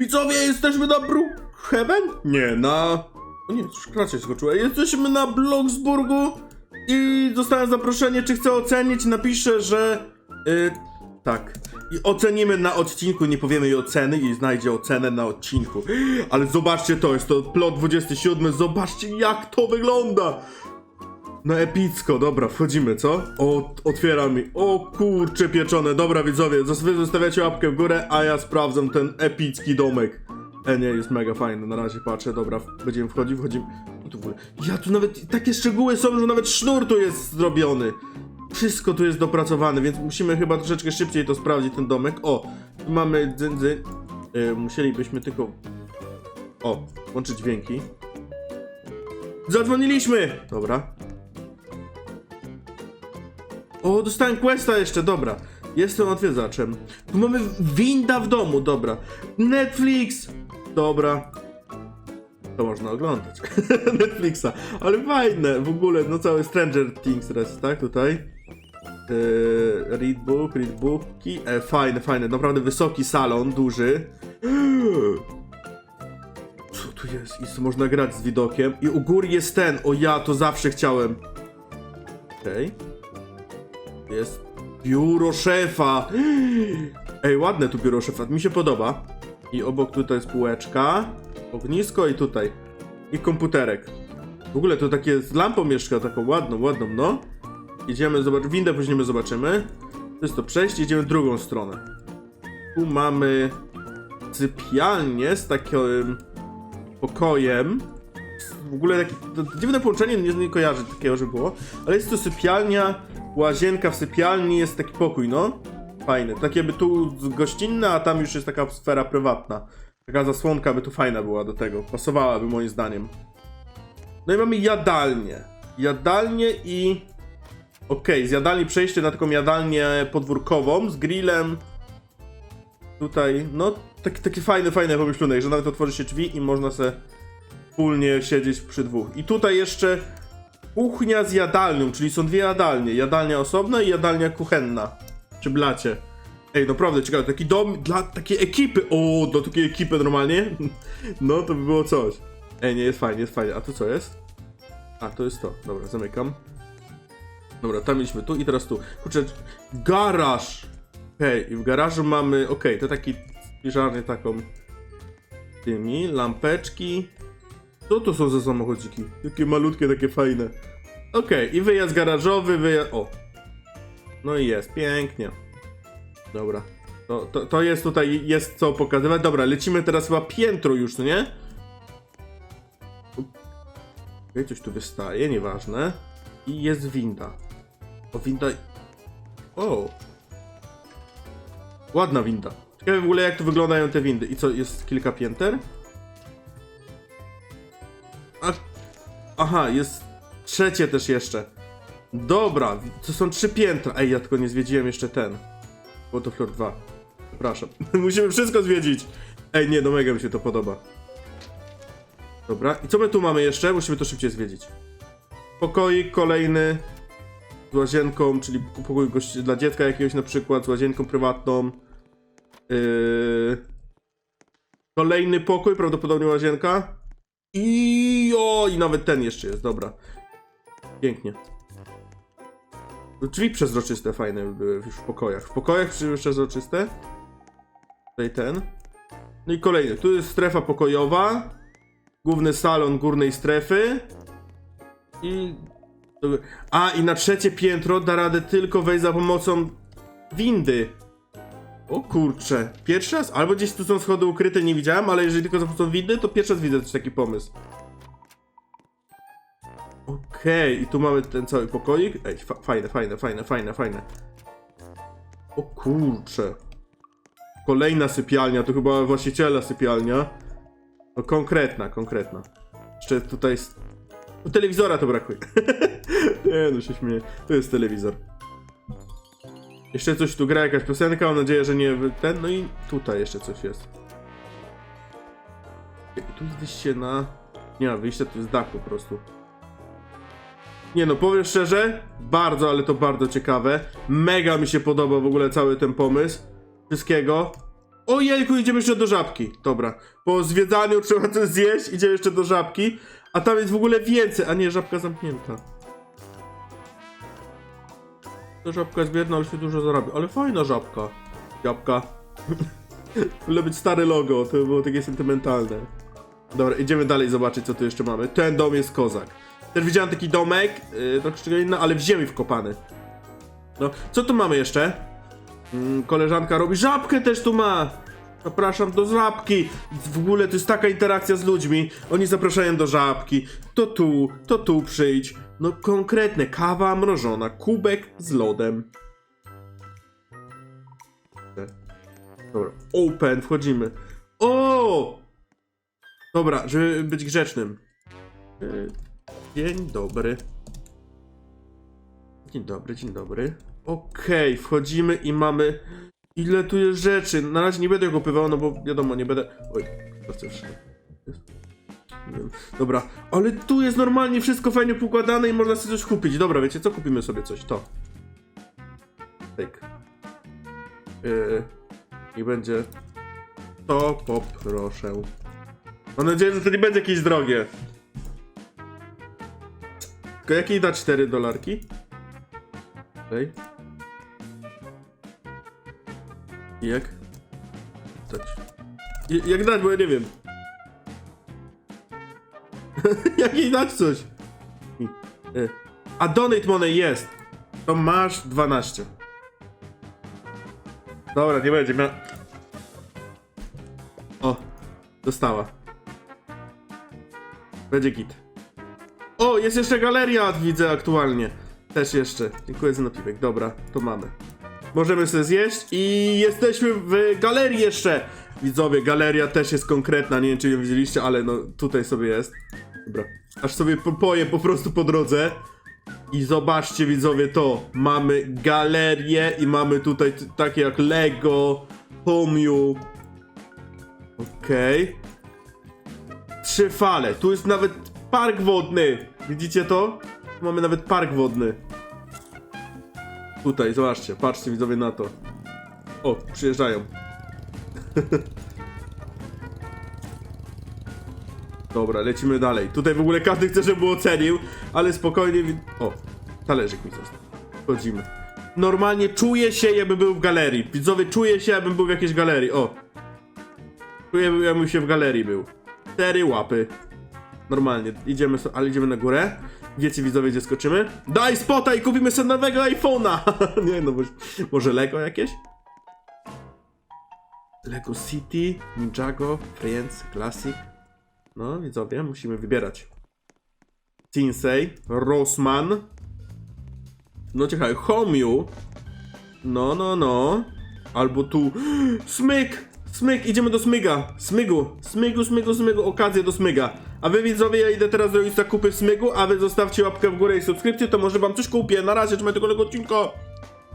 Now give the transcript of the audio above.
Widzowie, jesteśmy na Brookhaven? Nie, na... O nie, już klacie skoczyła. Jesteśmy na Bloksburgu i dostałem zaproszenie, czy chcę ocenić. Napiszę, że... y, tak. I ocenimy na odcinku, nie powiemy jej oceny i znajdzie ocenę na odcinku. Ale zobaczcie to, jest to plot 27, zobaczcie jak to wygląda! No epicko, dobra, wchodzimy, co? O, otwiera mi. O kurcze pieczone, dobra widzowie, zostawiacie łapkę w górę, a ja sprawdzam ten epicki domek. E, nie, jest mega fajny, na razie patrzę, dobra, będziemy wchodzić, wchodzimy. No tu w ogóle, ja tu nawet, takie szczegóły są, że nawet sznur tu jest zrobiony. Wszystko tu jest dopracowane, więc musimy chyba troszeczkę szybciej to sprawdzić, ten domek. O, mamy dzyndy. Yy, musielibyśmy tylko... O, włączyć dźwięki. Zadzwoniliśmy! Dobra. O, dostałem questa jeszcze, dobra. Jestem odwiedzaczem. Tu mamy winda w domu, dobra. Netflix! Dobra. To można oglądać. Netflixa. Ale fajne, w ogóle, no cały Stranger Things teraz, tak? Tutaj. Yy, read book, read. E, fajne, fajne, naprawdę wysoki salon, duży. Co tu jest? I co można grać z widokiem. I u góry jest ten, o ja to zawsze chciałem. Okej. Jest biuro szefa. Ej, ładne tu biuro szefa, mi się podoba. I obok tutaj jest półeczka, ognisko i tutaj. I komputerek. W ogóle to takie z lampą mieszka, taką ładną, ładną, no. Idziemy, zobacz, windę później zobaczymy. To jest to przejście, idziemy w drugą stronę. Tu mamy sypialnię z takim pokojem. W ogóle takie dziwne połączenie, nie, nie kojarzę takiego, że było. Ale jest to sypialnia, łazienka w sypialni, jest taki pokój, no. Fajny. Takie by tu gościnne, a tam już jest taka sfera prywatna. Taka zasłonka by tu fajna była do tego. Pasowałaby moim zdaniem. No i mamy jadalnię. Jadalnię i... Okej, z jadalni przejście na taką jadalnię podwórkową z grillem. Tutaj, no, takie, takie fajne, fajne pomyślone, że nawet otworzy się drzwi i można se wspólnie siedzieć przy dwóch. I tutaj jeszcze kuchnia z jadalnią, czyli są dwie jadalnie. Jadalnia osobna i jadalnia kuchenna. Przy blacie. Ej, naprawdę ciekawe, taki dom dla takiej ekipy. O, do takiej ekipy normalnie. No, to by było coś. Ej, nie, jest fajnie, jest fajnie. A tu co jest? A, to jest to. Dobra, zamykam. Dobra, tam mieliśmy tu i teraz tu. Kurczę, garaż! Okej, i w garażu mamy, okej, to taki spiżarnię taką tymi, lampeczki. Co to są za samochodziki? Takie malutkie, takie fajne. Okej, i wyjazd garażowy, wyjazd... O! No i jest, pięknie. Dobra. To, to, to jest tutaj, jest co pokazywać. Dobra, lecimy teraz chyba piętro już, no nie? Okej, coś tu wystaje, nieważne. I jest winda. O, winda... O! Ładna winda. Ciekawe w ogóle jak tu wyglądają te windy. I co, jest kilka pięter? Aha, jest trzecie też jeszcze. Dobra, to są trzy piętra. Ej, ja tylko nie zwiedziłem jeszcze ten. Floor 2. Przepraszam. Musimy wszystko zwiedzić. Ej, nie, no mega mi się to podoba. Dobra, i co my tu mamy jeszcze? Musimy to szybciej zwiedzić. Pokoik kolejny z łazienką, czyli pokój gości- dla dziecka jakiegoś na przykład, z łazienką prywatną. Yy... Kolejny pokój, prawdopodobnie łazienka. I o, i nawet ten jeszcze jest, dobra. Pięknie. Drzwi przezroczyste fajne były już w pokojach. W pokojach drzwi przezroczyste. Tutaj ten. No i kolejny. Tu jest strefa pokojowa. Główny salon górnej strefy. I... A, i na trzecie piętro da radę tylko wejść za pomocą windy. O kurcze. Pierwszy raz? Albo gdzieś tu są schody ukryte, nie widziałem, ale jeżeli tylko pomocą windy, to pierwszy raz widzę taki pomysł. Okej, i tu mamy ten cały pokoik. Ej, fa fajne, fajne, fajne, fajne, fajne. O kurcze. Kolejna sypialnia, to chyba właściciela sypialnia. No konkretna, konkretna. Jeszcze tutaj jest... No, telewizora to brakuje. Nie no, się śmieję. To jest telewizor. Jeszcze coś tu gra, jakaś piosenka, mam nadzieję, że nie ten. No i tutaj jeszcze coś jest. Tu jest wyjście na... Nie ma wyjścia, tu jest dach po prostu. Nie no, powiem szczerze, bardzo, ale to bardzo ciekawe. Mega mi się podoba w ogóle cały ten pomysł. Wszystkiego. Ojejku, idziemy jeszcze do żabki. Dobra. Po zwiedzaniu trzeba coś zjeść, idziemy jeszcze do żabki. A tam jest w ogóle więcej, a nie, żabka zamknięta. To żabka jest biedna, ale się dużo zarabia. Ale fajna żabka. Żabka. Wolę być stare logo, to by było takie sentymentalne. Dobra, idziemy dalej zobaczyć, co tu jeszcze mamy. Ten dom jest kozak. Też widziałem taki domek, yy, troszkę czego inny, ale w ziemi wkopany. No, co tu mamy jeszcze? Mm, koleżanka robi żabkę też tu ma. Zapraszam do żabki. W ogóle to jest taka interakcja z ludźmi. Oni zapraszają do żabki. To tu, to tu przyjdź. No konkretne, kawa mrożona, kubek z lodem. Dobra, open, wchodzimy. O! Dobra, żeby być grzecznym. Yy, Dzień dobry. Dzień dobry, dzień dobry. Okej, wchodzimy i mamy. Ile tu jest rzeczy? Na razie nie będę kupywał, no bo wiadomo, nie będę. Oj. Nie wiem. Dobra, ale tu jest normalnie wszystko fajnie poukładane i można sobie coś kupić. Dobra, wiecie co? Kupimy sobie coś. To. Tak. Yy, I będzie. To poproszę. Mam nadzieję, że to nie będzie jakieś drogie. Tylko jakiej da 4 dolarki? Okej. I Jak? Dać. I- Jak dać, bo ja nie wiem. jak jej dać coś? E. A donate money jest. To masz 12. Dobra, nie będzie miał. O, dostała. Będzie git. O, jest jeszcze galeria, widzę aktualnie. Też jeszcze. Dziękuję za napiwek. Dobra, to mamy. Możemy sobie zjeść i jesteśmy w galerii jeszcze. Widzowie, galeria też jest konkretna. Nie wiem, czy ją widzieliście, ale no tutaj sobie jest. Dobra. Aż sobie popoję po prostu po drodze. I zobaczcie, widzowie, to. Mamy galerię i mamy tutaj takie jak Lego, Homiu. Okej. Trzy fale. Tu jest nawet park wodny. Widzicie to? Tu mamy nawet park wodny. Tutaj, zobaczcie. Patrzcie widzowie na to. O, przyjeżdżają. Dobra, lecimy dalej. Tutaj w ogóle każdy chce, żeby ocenił, ale spokojnie. O, talerzyk mi został. Chodzimy. Normalnie czuję się, jakby był w galerii. Widzowie, czuję się, jakbym był w jakiejś galerii. O. Czuję, jakbym się w galerii był. Cztery łapy. Normalnie, idziemy ale idziemy na górę. Wiecie widzowie, gdzie skoczymy? Daj spota i kupimy sobie nowego iPhone'a! Nie no, bo, może Lego jakieś? Lego City, Ninjago, Friends, Classic. No, widzowie, musimy wybierać. Tinsei, Rossman. No ciekawe, Homiu. No, no, no. Albo tu. Smyk! Smyk, idziemy do smyga. Smygu, smygu, smygu, smygu. Okazję do smyga. A wy widzowie, ja idę teraz zrobić zakupy w smygu, a wy zostawcie łapkę w górę i subskrypcję, to może wam coś kupię. Na razie, trzymaj tego odcinka.